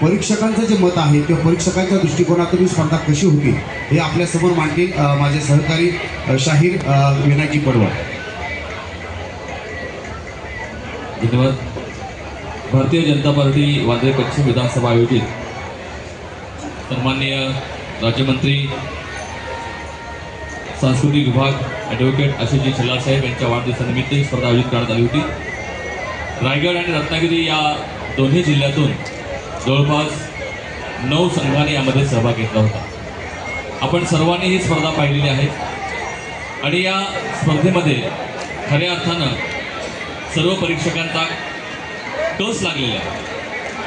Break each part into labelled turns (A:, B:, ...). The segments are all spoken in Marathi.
A: परीक्षकांचं जे मत आहे किंवा परीक्षकांच्या दृष्टिकोनातून स्पर्धा कशी होती हे आपल्यासमोर मांडतील माझे सहकारी शाहीर अ, पडवा
B: धन्यवाद. भारतीय जनता पार्टी वांद्रे पश्चिम विधानसभा आयोजित. सन्माननीय राज्यमंत्री सांस्कृतिक विभाग ॲडव्होकेट आशिषजी शेलार साहेब यांच्या वाढदिवसानिमित्त ही स्पर्धा आयोजित करण्यात आली होती. रायगड आणि रत्नागिरी या दोन्ही जिल्ह्यातून जवळपास नऊ संघाने यामध्ये सहभाग घेतला होता. आपण सर्वांनी ही स्पर्धा पाहिलेली आहे. आणि या स्पर्धेमध्ये खऱ्या अर्थानं सर्व परीक्षकांचा कस लागलेला आहे.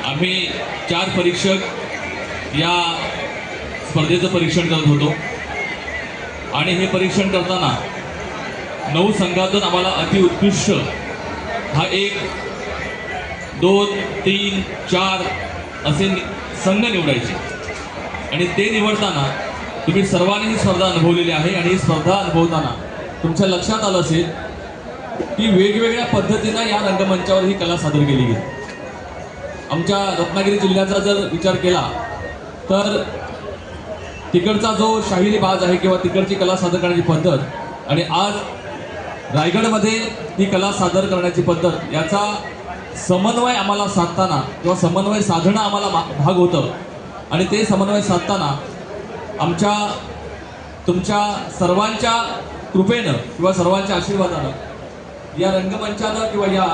B: आम्ही चार परीक्षक या स्पर्धेचं परीक्षण करत होतो. आणि हे परीक्षण करताना नऊ संघातून आम्हाला अतिउत्कृष्ट हा एक दोन तीन चार असे संघ निवडायचे. आणि ते निवडताना तुम्ही सर्वांनी ही स्पर्धा अनुभवलेली आहे आणि ही स्पर्धा अनुभवताना तुमच्या लक्षात आलं असेल की वेगवेगळ्या पद्धतीनं या रंगमंचावर ही कला सादर केली गेली. आमच्या रत्नागिरी जिल्ह्याचा जर विचार केला तर तिकडचा जो शाहिरी बाज आहे किंवा तिकडची कला सादर करण्याची पद्धत आणि आज रायगडमध्ये ही कला सादर करण्याची पद्धत याचा समन्वय आम्हाला साधताना किंवा समन्वय साधणं आम्हाला भाग होतं. आणि ते समन्वय साधताना आमच्या तुमच्या सर्वांच्या कृपेनं किंवा सर्वांच्या आशीर्वादानं या रंगमंचानं किंवा या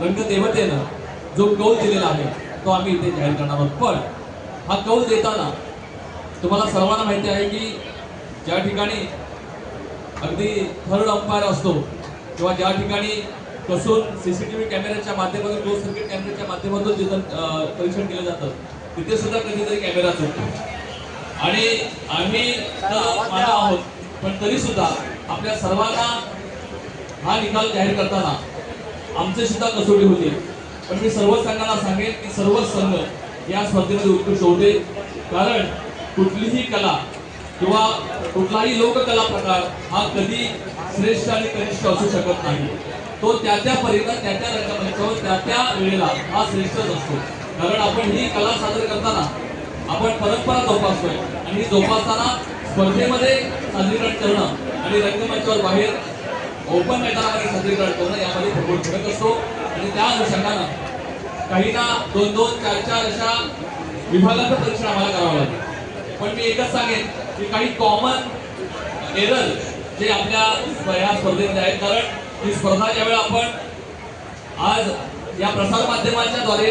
B: रंगदेवतेनं जो कौल दिलेला आहे तो आम्ही इथे जाहीर करणार आहोत. पण हा कौल देताना तुम्हाला सर्वांना माहिती आहे की ज्या ठिकाणी अगदी थर्ड अंपायर असतो किंवा ज्या ठिकाणी कसून सी सी टी व्ही कॅमेऱ्याच्या माध्यमातून क्लोज सर्किट कॅमेऱ्याच्या माध्यमातून जिथं परीक्षण केलं जातं तिथे सुद्धा कधीतरी कॅमेरा चुकतो आणि आम्ही आहोत पण तरी सुद्धा आपल्या सर्वांना हा निकाल जाहीर करताना आमचे सुद्धा कसोटी होती. पण मी सर्व संघाला सांगेन की सर्व संघ या स्पर्धेमध्ये उत्कृष्ट होते. कारण कुठलीही कला किंवा कुठलाही लोककला प्रकार हा कधी श्रेष्ठ आणि कनिष्ठ असू शकत नाही. तो त्या त्या परीनं त्या त्या रंगमंचावर त्या त्या वेळेला हा श्रेष्ठच असतो. कारण आपण ही कला सादर करताना आपण परंपरा जोपासतोय आणि ही जोपासताना स्पर्धेमध्ये सादरीकरण करणं आणि रंगमंचावर बाहेर ओपन मैदानामध्ये सादरीकरण करणं यामध्ये प्रबोध फरक असतो. आणि त्या अनुषंगानं काहींना दोन दोन चार चार अशा विभागाचं परीक्षण आम्हाला करावं लागेल. पण मी एकच सांगेन की काही कॉमन एरर जे आपल्या या स्पर्धेमध्ये आहेत कारण ही स्पर्धा ज्यावेळी आपण आज या प्रसार माध्यमांच्या द्वारे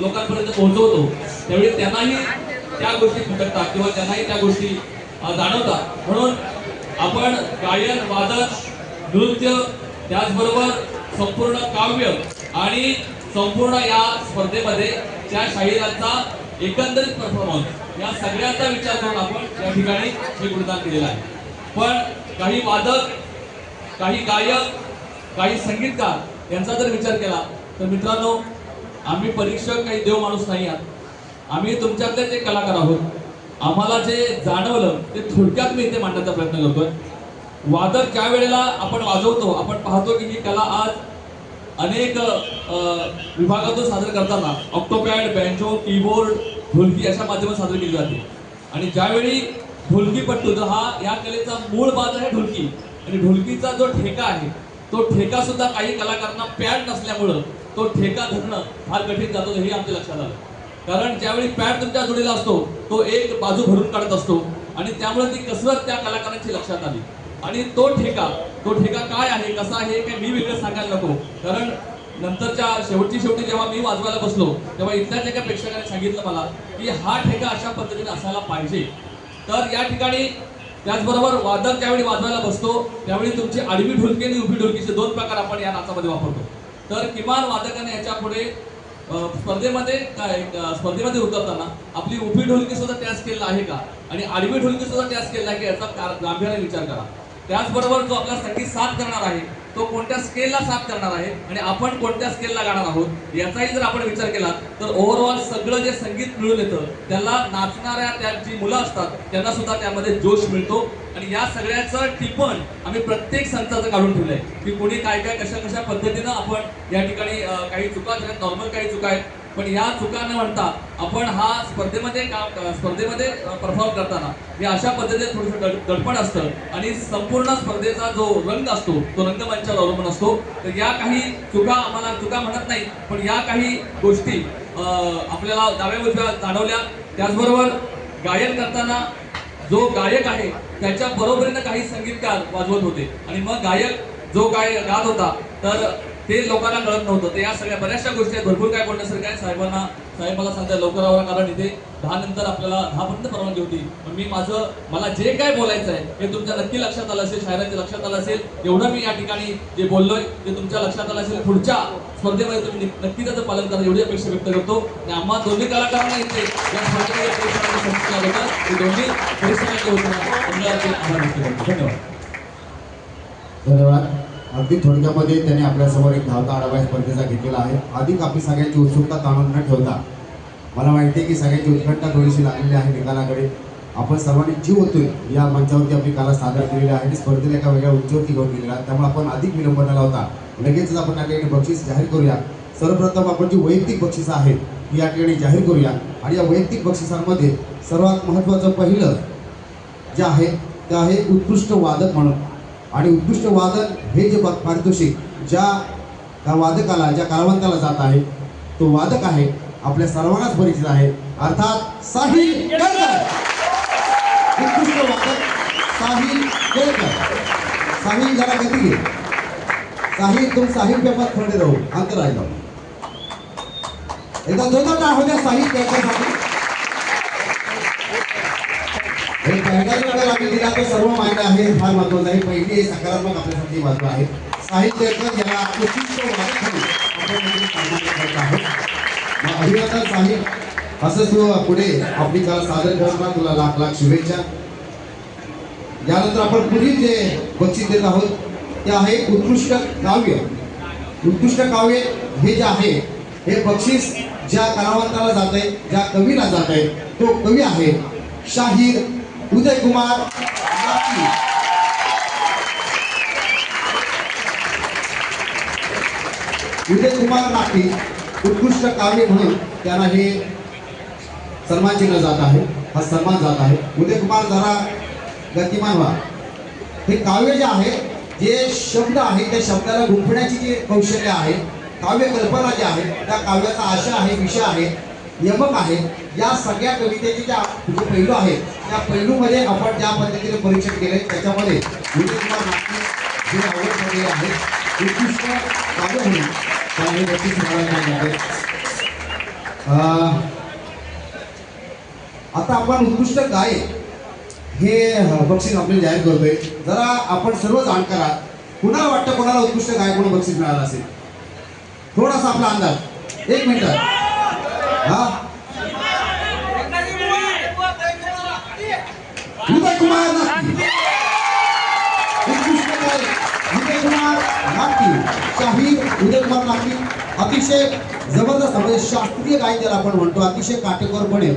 B: लोकांपर्यंत पोहोचवतो त्यावेळी त्यांनाही त्या गोष्टी भटकतात किंवा त्यांनाही त्या गोष्टी जाणवतात. म्हणून आपण गायन वादन नृत्य त्याचबरोबर संपूर्ण काव्य आणि संपूर्ण या स्पर्धेमध्ये त्या शाहिरांचा एकंदरीत परफॉर्मन्स या सगळ्यांचा विचार करून आपण या ठिकाणी हे गुणदान दिलेलं आहे. पण काही वादक काही गायक काही संगीतकार यांचा जर विचार केला तर मित्रांनो आम्ही परीक्षक काही देव माणूस नाही आहात. आम्ही तुमच्यातले ते कलाकार आहोत. आम्हाला जे जाणवलं ते थोडक्यात मी इथे मांडण्याचा प्रयत्न करतोय. वादक ज्या वेळेला आपण वाजवतो आपण पाहतो की ही कला आज अनेक विभागातून सादर करताना ऑक्टोपॅड बँजो कीबोर्ड ढोलकी अशा माध्यमात सादर केली जाते. आणि ज्यावेळी ढोलकीपट्टू तर हा या कलेचा मूळ बाज आहे ढोलकी. आणि ढोलकीचा जो ठेका आहे तो ठेका सुद्धा काही कलाकारांना पॅड नसल्यामुळं तो ठेका धरणं फार कठीण जातो हे आमच्या लक्षात आलं. कारण ज्यावेळी पॅड तुमच्या जोडीला असतो तो एक बाजू भरून काढत असतो आणि त्यामुळे ती कसरत त्या कलाकारांची लक्षात आली. आणि तो ठेका तो ठेका काय आहे कसा आहे काय मी वेगळं सांगायला नको. कारण नंतरच्या शेवटची शेवटी जेव्हा मी वाजवायला बसलो तेव्हा इथल्याच एका प्रेक्षकाने सांगितलं मला की हा ठेका अशा पद्धतीने असायला पाहिजे. तर या ठिकाणी त्याचबरोबर वादक त्यावेळी वाजवायला बसतो. त्यावेळी तुमची आडवी ढोलकी आणि उभी ढोलकीचे दोन प्रकार आपण या नाचामध्ये वापरतो. तर किमान वादकाने याच्यापुढे स्पर्धेमध्ये काय स्पर्धेमध्ये उतरताना आपली उभी ढोलकी सुद्धा त्याच केलेला आहे का? आणि आडवी ढोलकी सुद्धा त्याच केलेला आहे का? याचा गांभीर्याने विचार करा. त्याचबरोबर जो आपला संगीत साथ करणार आहे तो कोणत्या स्केलला साथ करणार आहे आणि आपण कोणत्या स्केलला गाणार आहोत याचाही जर आपण विचार केला तर ओव्हरऑल सगळं जे संगीत मिळून येतं त्याला नाचणाऱ्या त्यांची मुलं असतात त्यांना सुद्धा त्यामध्ये जोश मिळतो. आणि या सगळ्याचं टिपण आम्ही प्रत्येक संचाचं काढून ठेवलंय की कोणी काय काय कशा कशा पद्धतीनं आपण या ठिकाणी काही चुका झाल्यात नॉर्मल काही चुका आहेत पण या चुका न म्हणता आपण हा स्पर्धेमध्ये काम स्पर्धेमध्ये परफॉर्म करताना हे अशा पद्धतीने थोडंसं गड गडपण असतं आणि संपूर्ण स्पर्धेचा जो रंग असतो तो रंगमंचावर अवलंबून असतो. तर या काही चुका आम्हाला चुका म्हणत नाही पण या काही गोष्टी आपल्याला डाव्या उजव्या जाणवल्या. त्याचबरोबर गायन करताना जो गायक आहे त्याच्या बरोबरीनं काही संगीतकार वाजवत होते. आणि मग गायक जो गाय गात होता तर ते लोकांना कळत नव्हतं. तर या सगळ्या बऱ्याचशा गोष्टी आहेत. भरपूर काय बोलण्यासारखं आहे. साहेबांना साहेब मला सांगताय लवकर आवरा कारण इथे दहा नंतर आपल्याला दहा पर्यंत परवानगी होती. पण मी माझं मला जे काय बोलायचं आहे हे तुमच्या नक्की लक्षात आलं असेल शायराच्या लक्षात आलं असेल. एवढं मी या ठिकाणी जे बोललोय ते तुमच्या लक्षात आलं असेल. पुढच्या स्पर्धेमध्ये तुम्ही नक्की- त्याचं पालन करा एवढी अपेक्षा व्यक्त करतो. आणि आम्हा दोन्ही कलाकारांना इथे या स्पर्धेमध्ये दोन्ही परिश्रमाचे धन्यवाद.
A: धन्यवाद. अगदी थोडक्यामध्ये त्यांनी आपल्यासमोर एक धावता आढावा स्पर्धेचा घेतलेला आहे. अधिक आपली सगळ्यांची उत्सुकता ताणून न ठेवता मला माहिती आहे की सगळ्यांची उत्कंठा थोडीशी लागलेली आहे निकालाकडे. आपण सर्वांनी जीव होतोय या मंचावरती आपली कला सादर केलेली आहे आणि स्पर्धेला एका वेगळ्या उंचीवरती घेऊन गेलेला आहे. त्यामुळे आपण अधिक विलंब न लावता लगेचच आपण या ठिकाणी बक्षीस जाहीर करूया. सर्वप्रथम आपण जी वैयक्तिक बक्षिसं आहेत ती या ठिकाणी जाहीर करूया. आणि या वैयक्तिक बक्षिसांमध्ये सर्वात महत्त्वाचं पहिलं जे आहे ते आहे उत्कृष्ट वादक म्हणून. आणि उत्कृष्ट वादक हे जे पारितोषिक ज्या त्या वादकाला ज्या कलावंताला जात आहे तो वादक आहे आपल्या सर्वांनाच परिचित आहे. अर्थात साहिल केळकर. उत्कृष्ट वादक साहिल केळकर. साहिल जरा गती घे. साहिल तुम साहिल पेपर खडे राहू. अंतर राहिलं. एकदा जोरदार होत्या साहिल केळकरसाठी. आणि पहिला जो वेळ आम्ही दिला तो सर्व मान्य आहे फार महत्वाचं आहे. पहिली सकारात्मक आपल्यासाठी बाजू आहे. साहित्य ज्याला उत्कृष्ट वादक आपण म्हणजे अभिनंदन साहिब असं तू पुढे आपली कला सादर करताना तुला लाख लाख शुभेच्छा. यानंतर आपण पुढील जे बक्षीस देत आहोत ते आहे उत्कृष्ट काव्य. उत्कृष्ट काव्य हे जे आहे हे बक्षीस ज्या कलावंताला जात आहे ज्या कवीला जात आहे तो कवी आहे शाहीर उदय कुमार उदय कुमार नाकी उत्कृष्ट काव्य म्हणून त्यांना हे सन्मान चिन्ह जात आहे. हा सन्मान जात आहे. उदय कुमार जरा गतिमान व्हा. हे काव्य जे आहे जे शब्द आहे त्या शब्दाला गुंफण्याची जी कौशल्य आहे काव्य कल्पना जी आहे त्या काव्याचा आशा आहे विषय आहे यमक आहे या सगळ्या कवितेचे ज्या जे पैलू आहेत त्या पैलूमध्ये आपण ज्या पद्धतीने परीक्षण केले त्याच्यामध्ये कुमार नागपूर जे आवड झालेले आहेत उत्कृष्ट काव्य म्हणून आता आपण उत्कृष्ट गाय हे बक्षीस आपल्याला जाहीर करतोय. जरा आपण सर्व जाणकार आहात कुणाला वाटतं कोणाला उत्कृष्ट गायक म्हणून बक्षीस मिळालं असेल? थोडासा आपला अंदाज. एक मिनिट. हा उदय कुमार उदय कुमार नागटी शाहीर उदय कुमार नागटी अतिशय जबरदस्त म्हणजे शास्त्रीय गायन ज्याला आपण म्हणतो अतिशय काटेकोरपणे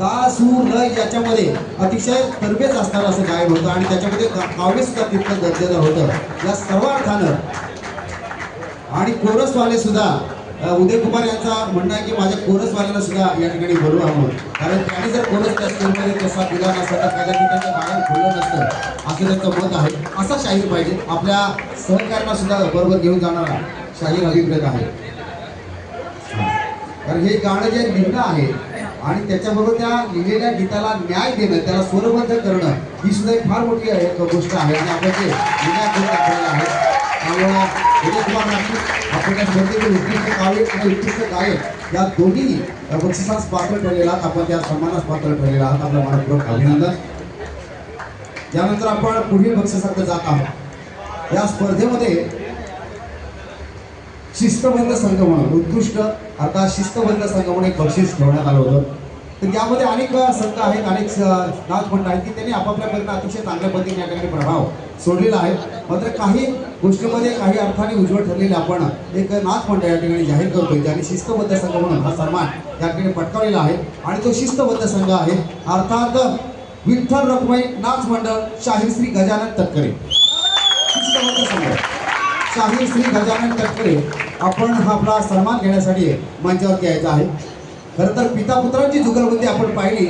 A: ता सूर लय याच्यामध्ये अतिशय तरबेज असणारं असं गायन होतं आणि त्याच्यामध्ये का- काव्य सुद्धा तितकं दर्जेदार होतं. या सर्व अर्थानं आणि कोरसवाले सुद्धा उदय कुमार यांचा म्हणणं आहे की माझ्या कोरसवाल्यांना सुद्धा या ठिकाणी बोलू हवं कारण त्यांनी जर कोरस त्या स्कूलमध्ये तसा दिला नसता तर कदाचित त्यांचं गायन खुललं नसतं असं त्यांचं मत आहे. असा शाहीर पाहिजे. आपल्या सहकार्यांना सुद्धा बरोबर घेऊन जाणारा शाहीर अभिप्रेत आहे. कारण हे गाणं जे लिहिणं आहे आणि त्याच्याबरोबर त्या लिहिलेल्या गीताला न्याय देणं त्याला स्वरबद्ध करणं ही सुद्धा एक फार मोठी गोष्ट आहे. आणि आपण ते न्याय करून दाखवलेला आहे त्यामुळं उदय कुमार नागपूर आपण उत्कृष्ट आणि उत्कृष्ट या दोन्ही बक्षिसास पात्र ठरलेला आहात आपण त्या सन्मानास पात्र ठरलेला आहात आपलं मनपूर्वक अभिनंदन त्यानंतर आपण पुढील बक्षिसाकडे जात आहोत या स्पर्धेमध्ये शिस्तबद्ध संघ म्हणून उत्कृष्ट अर्थात शिस्तबंद संघ म्हणून एक बक्षीस ठेवण्यात आलं होतं तर यामध्ये अनेक संघ आहेत अनेक स- आहेत की त्यांनी आपापल्या पद्धतीने अतिशय चांगल्या पद्धतीने या ठिकाणी प्रभाव. सोडलेला आहे. मात्र काही गोष्टीमध्ये काही अर्थाने उज्ज्वल ठरलेले आपण एक नाच मंडळ या ठिकाणी जाहीर करतोय. ज्याने शिस्तबद्ध संघ म्हणून हा सन्मान या ठिकाणी पटकावलेला आहे. आणि तो शिस्तबद्ध संघ आहे. अर्थात विठ्ठल रखुमाई नाच मंडळ शाहीर श्री गजानन तटकरे. शिस्तबद्ध संघ शाहीर श्री गजानन तटकरे आपण हा आपला सन्मान घेण्यासाठी मंचावरती यायचा आहे. खरं तर पिता पुत्रांची जुगलबंदी आपण पाहिली.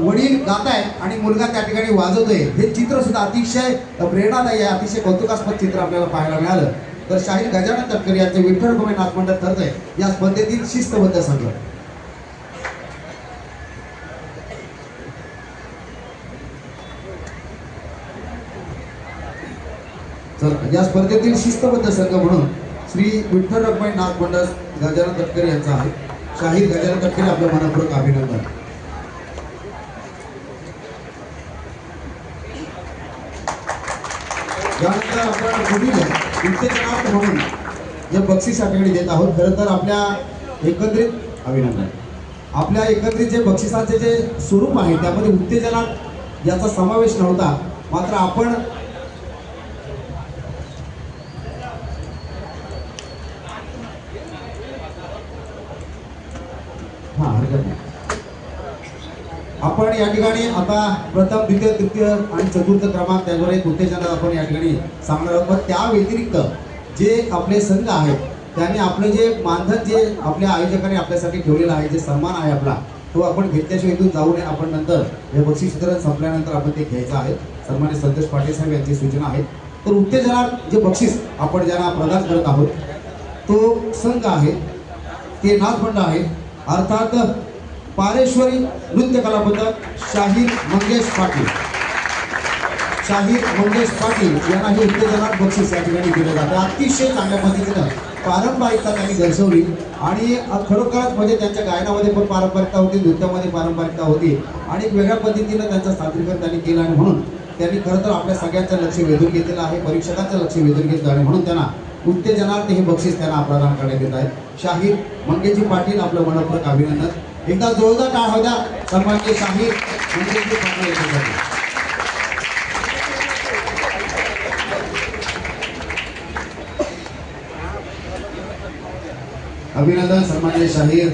A: वडील गात आहेत आणि मुलगा त्या ठिकाणी वाजवतोय. हे चित्र सुद्धा अतिशय प्रेरणादायी आहे अतिशय कौतुकास्पद चित्र आपल्याला पाहायला मिळालं. तर शाहीर गजानन तटकरे यांचे विठ्ठल भूमी नाथमंडळ ठरतंय. या स्पर्धेतील शिस्तबद्ध संघ. तर या स्पर्धेतील शिस्तबद्ध संघ म्हणून श्री विठ्ठल रखमाई नाथ मंडळ गजानन तटकरे यांचा आहे. शाहीर गजानन तटकरे आपलं मनपूर्वक अभिनंदन. यानंतर आपण पुढील उत्तेजनार्थ म्हणून जे बक्षीस या देत आहोत खरं तर आपल्या एकत्रित अभिनंदन. आपल्या एकत्रित जे बक्षिसाचे जे स्वरूप आहे त्यामध्ये उत्तेजनात याचा समावेश नव्हता. मात्र आपण हा हरकत नाही आपण या ठिकाणी आता प्रथम द्वितीय तृतीय आणि चतुर्थ क्रमांक त्याद्वारे एक उत्तेजनात आपण या ठिकाणी सांगणार आहोत. पण त्या व्यतिरिक्त जे आपले संघ आहेत त्यांनी आपलं जे मानधन जे आपल्या आयोजकाने आपल्यासाठी ठेवलेलं आहे जे सन्मान आहे आपला तो आपण घेतल्याशिवाय इथून जाऊ नये. आपण नंतर हे बक्षीस वितरण संपल्यानंतर आपण ते घ्यायचं आहे. सन्मान्य संतोष पाटील साहेब यांची सूचना आहे. तर उत्तेजनात जे बक्षीस आपण ज्यांना प्रदान करत आहोत तो संघ आहे ते नाथफंड आहे. अर्थात पारेश्वरी नृत्य कला पथक शाहीर मंगेश पाटील. शाहीर मंगेश पाटील यांना हे उत्तेजनात बक्षीस या ठिकाणी दिलं जातं. अतिशय चांगल्या पद्धतीनं पारंपरिकता त्यांनी दर्शवली आणि खरोखरच म्हणजे त्यांच्या गायनामध्ये पण पारंपरिकता होती नृत्यामध्ये पारंपरिकता होती आणि वेगळ्या पद्धतीनं त्यांचं सादरीकरण त्यांनी केलं आणि म्हणून त्यांनी खरं तर आपल्या सगळ्यांचं लक्ष वेधून घेतलेलं आहे परीक्षकांचं लक्ष वेधून घेतलं आणि म्हणून त्यांना उत्तेजनार्थ हे बक्षीस त्यांना प्रदान करण्यात येत आहे. शाहीर मंगेशजी पाटील आपलं मनपूर्वक अभिनंदन. एकदा जोरदार टाळ होत्या सर्वांचे शाहीर मंगेशजी अभिनंदन सन्मान्य शाहीर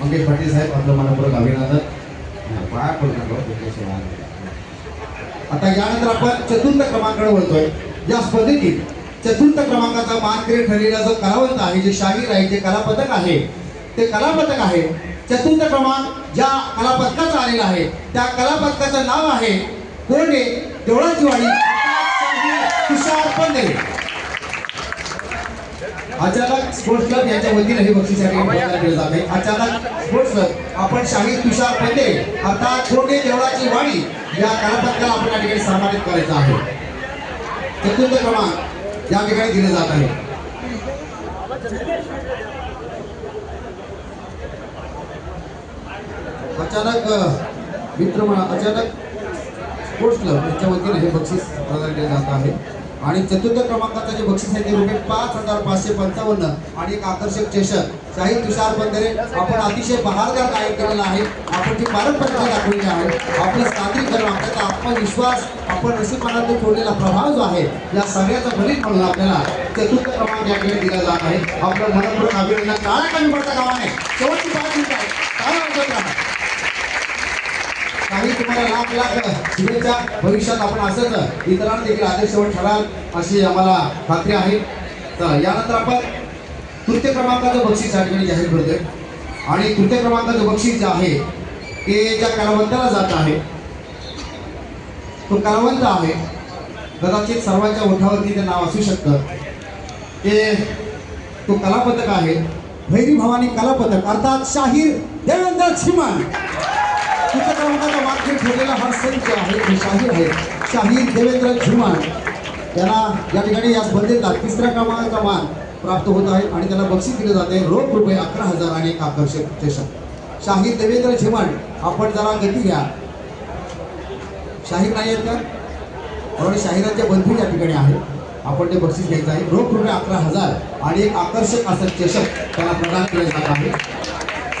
A: मंगेश पाटील साहेब आपलं मनपूर्वक अभिनंदन. पाया पडू आता यानंतर आपण चतुर्थ क्रमांकाकडे बोलतोय या स्पर्धेतील चतुर्थ क्रमांकाचा मानकरी ठरलेला जो कलावंत आहे जे शाहीर आहे जे कलापथक आहे ते कलापथक आहे चतुर्थ क्रमांक ज्या कलापथकाचा आलेला आहे. त्या कलापथकाचं नाव आहे कोंडे देवळाची वाडी तुषार पंधरे. अचानक स्पोर्ट्स क्लब यांच्या वतीने हे बक्षीस या केलं जात आहे. अचानक स्पोर्ट्स क्लब आपण शाही तुषार पंडे अर्थात कोंडे देवळाची वाडी या कलापथकाला आपण या ठिकाणी सन्मानित करायचं आहे. चतुर्थ क्रमांक या ठिकाणी दिले जात आहे. अचानक मित्र म्हणा अचानक स्पोर्ट्स क्लब यांच्या वतीने हे बक्षीस प्रदान केले जात आहे. आणि चतुर्थ क्रमांकाचं जे बक्षीस आहे ते रुपये पाच हजार पाचशे पंचावन्न आणि एक आकर्षक चषक शाही तुषार बंदरे आपण अतिशय बहारदार गायन केलेलं आहे. आपण जी पारंपरिकता दाखवलेली आहे आपलं सादरीकरण आपल्याचा आत्मविश्वास आपण रसिकपणातून ठेवलेला प्रभाव जो आहे या सगळ्याचा फलित म्हणून आपल्याला चतुर्थ क्रमांक या ठिकाणी दिला जात आहे. आपलं मनपूर्वक अभिनंदन. काळा कमी पडता कामा शेवटची पाच आहे काय काही तुम्हाला लाख लाख शुभेच्छा. भविष्यात आपण असंच इतरांना देखील आदर्शवर ठराल अशी आम्हाला खात्री आहे. तर यानंतर आपण तृतीय क्रमांकाचं बक्षीस या ठिकाणी जाहीर करतोय. आणि तृतीय क्रमांकाचं बक्षीस जे आहे ते ज्या कलावंताला जात आहे तो कलावंत आहे. कदाचित सर्वांच्या ओठावरती ते नाव असू शकतं. ते तो कलापथक आहे. भैरी भवानी कलापथक अर्थात शाहीर देवेंद्र श्रीमान. ठेवलेला हा संच आहे शाहीर आहे शाहीर देवेंद्र झुमान त्यांना या ठिकाणी या स्पर्धेचा तिसऱ्या क्रमांकाचा मान प्राप्त होत आहे आणि त्याला बक्षीस दिलं जाते रोख रुपये अकरा हजार आणि एक आकर्षक चषक शाहीर देवेंद्र झिमण आपण जरा गती घ्या शाहीर नाही आहेत का बरोबर शाहिरांचे बंधू या ठिकाणी आहे आपण ते बक्षीस घ्यायचं आहे रोख रुपये अकरा हजार आणि एक आकर्षक असं चषक त्याला प्रदान केलं जात आहे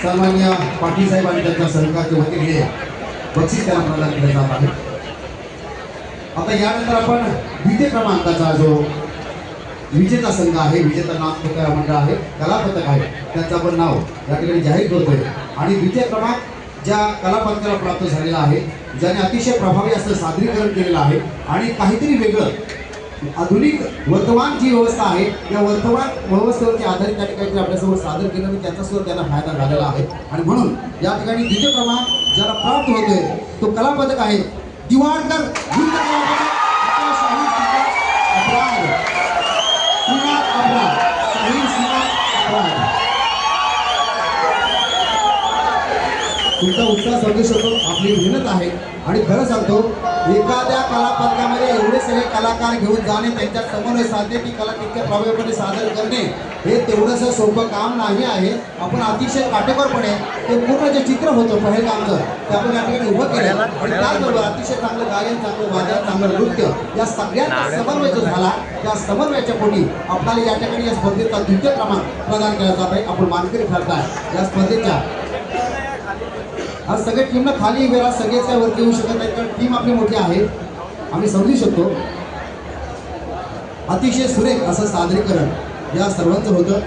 A: सन्मान्य पाटील साहेब आणि त्यांच्या सहकार्य वतीने बक्षीस त्यांना प्रदान केलं जात आहे. आता यानंतर आपण द्वितीय क्रमांकाचा जो विजेता संघ आहे विजेता नाथ मंडळ आहे कलापथक आहे त्यांचं आपण नाव या ठिकाणी जाहीर करतोय. आणि द्वितीय क्रमांक ज्या कलापथकाला प्राप्त झालेला आहे ज्याने अतिशय प्रभावी असं सादरीकरण केलेलं आहे आणि काहीतरी वेगळं आधुनिक वर्तमान जी व्यवस्था आहे या वर्तमान व्यवस्थेवरती आधारित त्या ठिकाणी आपल्यासमोर सादर केलं आणि त्याचा सुद्धा त्यांना फायदा झालेला आहे. आणि म्हणून या ठिकाणी द्वितीय क्रमांक ज्याला प्राप्त होतोय तो कलापदक आहे. दिवाणकर तुमचा उत्साह समजू शकतो आपली मेहनत आहे. आणि खरं सांगतो एखाद्या कलापथकामध्ये एवढे सगळे कलाकार घेऊन जाणे त्यांच्या समन्वय साधणे ती कला तितक्या प्रभावीपणे सादर करणे हे तेवढंसं सोपं काम नाही आहे. आपण अतिशय काटेकोरपणे ते पूर्ण जे चित्र होतं पहलगामचं ते आपण या ठिकाणी उभं केलं. आणि त्याचबरोबर अतिशय चांगलं गायन चांगलं वादन चांगलं नृत्य या सगळ्यांचा समन्वय जो झाला त्या समन्वयाच्या पोटी आपल्याला या ठिकाणी या स्पर्धेचा द्वितीय क्रमांक प्रदान केला जात आहे. आपण मानकरी ठरताय या स्पर्धेच्या आज सगळे टीमला खाली वेळा सगळेच काय वरती येऊ शकत नाही कारण टीम आपली मोठी आहे. आम्ही समजू शकतो. अतिशय सुरेख असं सादरीकरण या सर्वांचं होतं.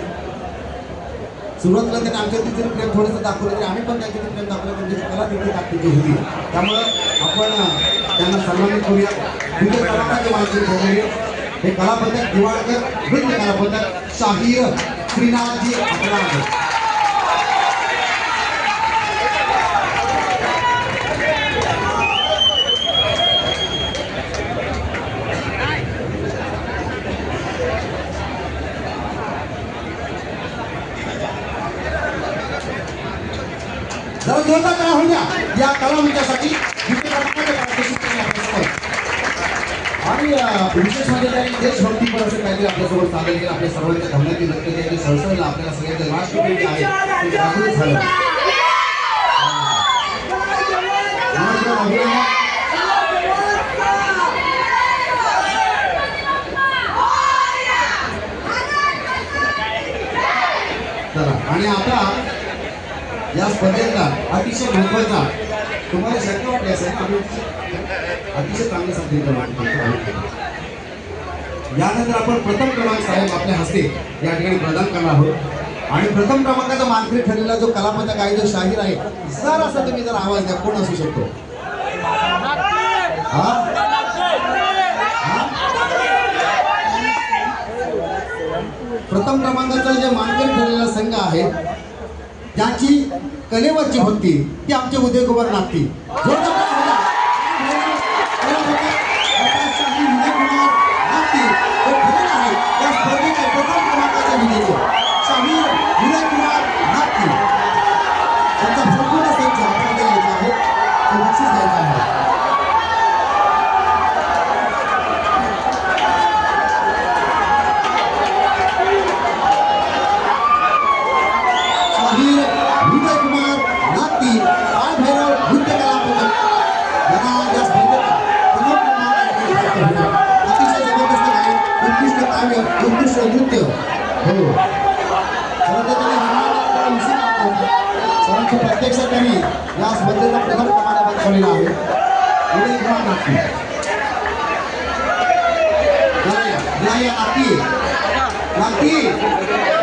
A: सुरुवातीला त्यांनी आमच्या तिथे प्रेम थोडंसं दाखवलं तरी आम्ही पण त्यांच्या प्रेम दाखवलं पण कला तिथे ताकदीची होती. त्यामुळं आपण त्यांना सन्मानित करूया. द्वितीय क्रमांकाचे मानकरी ठरलेले हे कलापथक दिवाळकर नृत्य कलापथक शाहीर श्रीनाथजी आपला आहे जोरदार करा होऊ द्या या कलावंतासाठी त्यांनी. आणि विशेष म्हणजे त्यांनी देशभक्तीपर असं काहीतरी आपल्यासोबत सादर केलं आपल्या सर्वांच्या धमन्याची व्यक्त केली सळसळलं आपल्याला सगळ्यांचं राष्ट्रप्रेम जे आहे ते जागृत झालं. आणि आता या स्पर्धेतला अतिशय महत्त्वाचा तुम्हाला शक्य वाटली असेल ना आम्ही अतिशय चांगलं सादरीकरण यानंतर आपण प्रथम क्रमांक साहेब आपल्या हस्ते या ठिकाणी प्रदान करणार आहोत. आणि प्रथम क्रमांकाचा मानकरी ठरलेला जो कलापथक आहे जो शाहीर आहे जर असा तुम्ही जर आवाज द्या कोण असू शकतो? हा? प्रथम क्रमांकाचा जे मानकरी ठरलेला संघ आहे त्याची कलेवरची भक्ती ती आमचे उदयकुमार नागती जोरदार टाळ्या होत्या. आकाशशाही उदयकुमार काव्य उत्कृष्ट नृत्य हो खरं तर त्यांनी निर्माण उशीर लागला होता. परंतु प्रत्यक्षात त्यांनी या स्पर्धेचा प्रथम क्रमांक पटकावलेला आहे विजय कुमार नागती जया जया नागती नागती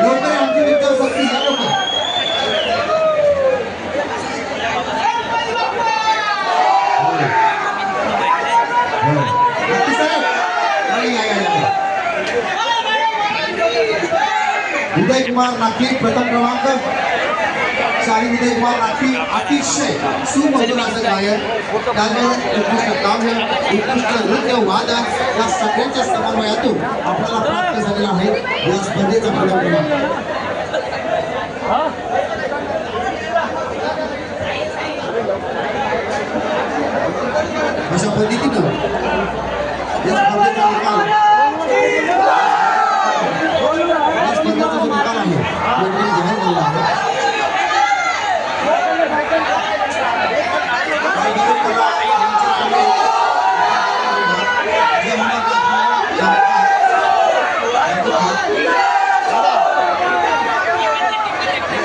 A: लवकर या, आमची विचार शक्ती या लवकर उदय कुमार नागठी प्रथम क्रमांक. शाही विजय कुमार नागठी अतिशय सुमधुर असं गायन त्याचबरोबर उत्कृष्ट काव्य उत्कृष्ट नृत्य वादन या सगळ्यांच्या समन्वयातून आपल्याला प्राप्त झालेला आहे या स्पर्धेचा प्रथम क्रमांक. अशा पद्धतीनं या स्पर्धेचा निकाल